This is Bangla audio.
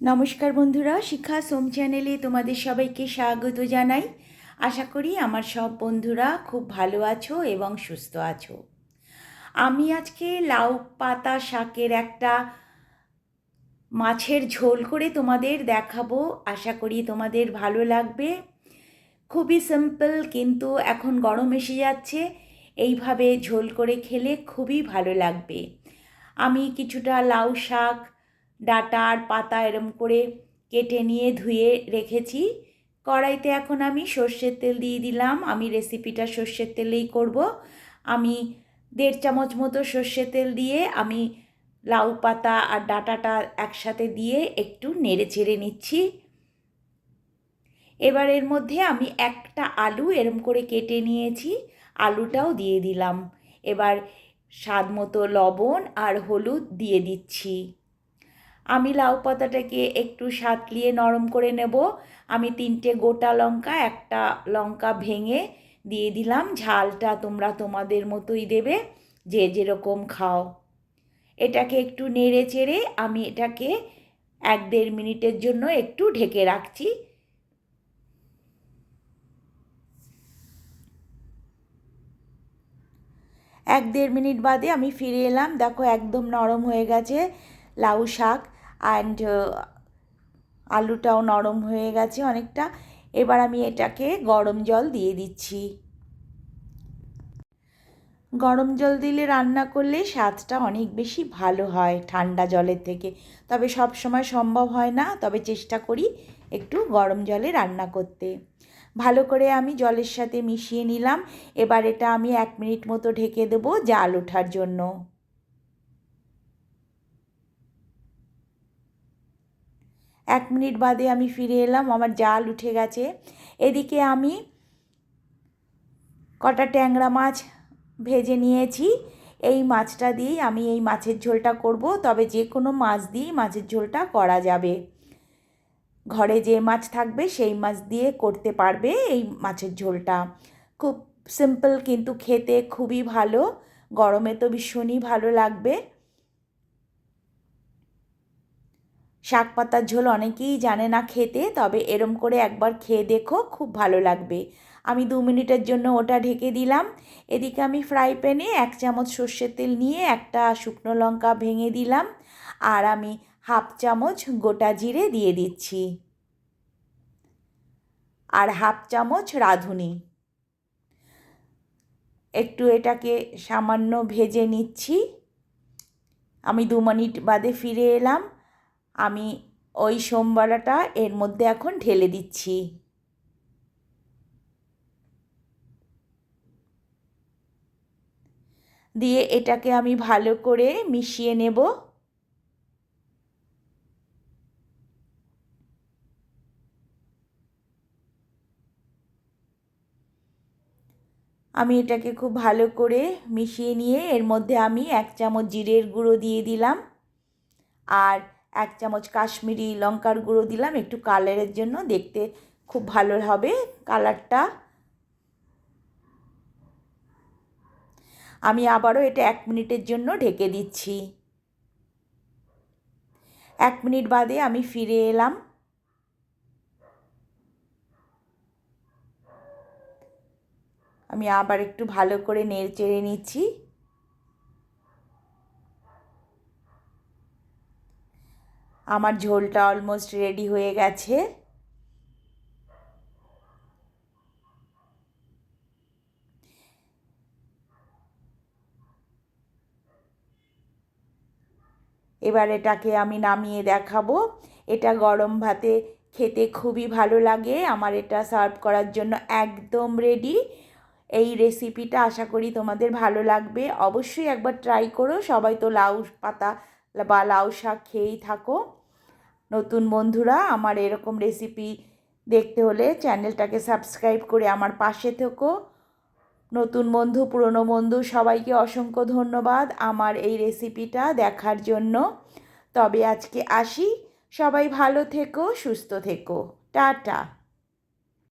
নমস্কার বন্ধুরা শিক্ষা সোম চ্যানেলে তোমাদের সবাইকে স্বাগত জানাই। আশা করি আমার সব বন্ধুরা খুব ভালো আছো এবং সুস্থ আছো। আমি আজকে লাউ পাতা শাকের একটা মাছের ঝোল করে তোমাদের দেখাবো। আশা করি তোমাদের ভালো লাগবে। খুবই সিম্পল কিন্তু এখন গরম এসে যাচ্ছে। এইভাবে ঝোল করে খেলে খুবই ভালো লাগবে। আমি কিছুটা লাউ শাক ডাটা আর পাতা এরম করে কেটে নিয়ে ধুয়ে রেখেছি। কড়াইতে এখন আমি সর্ষের তেল দিয়ে দিলাম। আমি রেসিপিটা সর্ষের তেলেই করব। আমি দেড় চামচ মতো সর্ষের তেল দিয়ে আমি লাউ পাতা আর ডাটাটা একসাথে দিয়ে একটু নেড়ে চেড়ে নিচ্ছি। এবার এর মধ্যে আমি একটা আলু এরম করে কেটে নিয়েছি। আলুটাও দিয়ে দিলাম। এবার স্বাদ মতো লবণ আর হলুদ দিয়ে দিচ্ছি। আমি লাউ পাতাটাকে একটু সাতলিয়ে নরম করে নেব। আমি তিনটে গোটা লঙ্কা, একটা লঙ্কা ভেঙে দিয়ে দিলাম। ঝালটা তোমরা তোমাদের মতোই দেবে, যে যেরকম খাও। এটাকে একটু নেড়ে চেড়ে আমি এটাকে এক দেড় মিনিটের জন্য একটু ঢেকে রাখছি। এক দেড় মিনিট বাদে আমি ফিরে এলাম। দেখো একদম নরম হয়ে গেছে লাউ শাক। অ্যান্ড আলুটাও নরম হয়ে গেছে অনেকটা। এবার আমি এটাকে গরম জল দিয়ে দিচ্ছি। গরম জল দিলে রান্না করলে স্বাদটা অনেক বেশি ভালো হয় ঠান্ডা জলের থেকে। তবে সব সময় সম্ভব হয় না, তবে চেষ্টা করি একটু গরম জলে রান্না করতে। ভালো করে আমি জলের সাথে মিশিয়ে নিলাম। এবার এটা আমি এক মিনিট মতো ঢেকে দেবো জাল ওঠার জন্য। এক মিনিট বাদে আমি ফিরে এলাম, আমার জাল উঠে গেছে। এদিকে আমি কটা ট্যাংরা মাছ ভেজে নিয়েছি। এই মাছটা দিয়েই আমি এই মাছের ঝোলটা করব, তবে যে কোনো মাছ দিয়েই মাছের ঝোলটা করা যাবে। ঘরে যে মাছ থাকবে, সেই মাছ দিয়ে করতে পারবে এই মাছের ঝোলটা। খুব সিম্পল, কিন্তু খেতে খুবই ভালো। গরমে তো ভীষণই ভালো লাগবে। শাক পাতার ঝোল অনেকেই জানে না খেতে, তবে এরম করে একবার খেয়ে দেখো, খুব ভালো লাগবে। আমি দু মিনিটের জন্য ওটা ঢেকে দিলাম। এদিকে আমি ফ্রাই প্যানে এক চামচ সর্ষের তেল নিয়ে একটা শুকনো লঙ্কা ভেঙে দিলাম। আর আমি হাফ চামচ গোটা জিরে দিয়ে দিচ্ছি। আর হাফ চামচ রাঁধুনি। একটু এটাকে সামান্য ভেজে নিচ্ছি। আমি দু মিনিট বাদে ফিরে এলাম। আমি ওই সোমবারাটা এর মধ্যে এখন ঢেলে দিচ্ছি। দিয়ে এটাকে আমি ভালো করে মিশিয়ে নেব। আমি এটাকে খুব ভালো করে মিশিয়ে নিয়ে এর মধ্যে আমি এক চামচ জিরের গুঁড়ো দিয়ে দিলাম। আর এক চামচ কাশ্মীরি লঙ্কার গুঁড়ো দিলাম, একটু কালারের জন্য দেখতে খুব ভালো হবে কালারটা আমি আবারও এটা এক মিনিটের জন্য ঢেকে দিচ্ছি। এক মিনিট বাদে আমি ফিরে এলাম। আমি আবার একটু ভালো করে নেড়ে চেড়ে নিচ্ছি। আমার ঝোলটা অলমোস্ট রেডি হয়ে গেছে। এবার এটাকে আমি নামিয়ে দেখাবো। এটা গরম ভাতে খেতে খুবই ভালো লাগে। আমার এটা সার্ভ করার জন্য একদম রেডি এই রেসিপিটা আশা করি তোমাদের ভালো লাগবে। অবশ্যই একবার ট্রাই করো। সবাই তো লাউ পাতা বা লাউ শাক খেয়েই থাকো। নতুন বন্ধুরা, আমার এরকম রেসিপি দেখতে হলে চ্যানেলটাকে সাবস্ক্রাইব করে আমার পাশে থেকো। নতুন বন্ধু, পুরনো বন্ধু, সবাইকে অসংখ্য ধন্যবাদ আমার এই রেসিপিটা দেখার জন্য। তবে আজকে আসি। সবাই ভালো থেকো, সুস্থ থেকো। টাটা।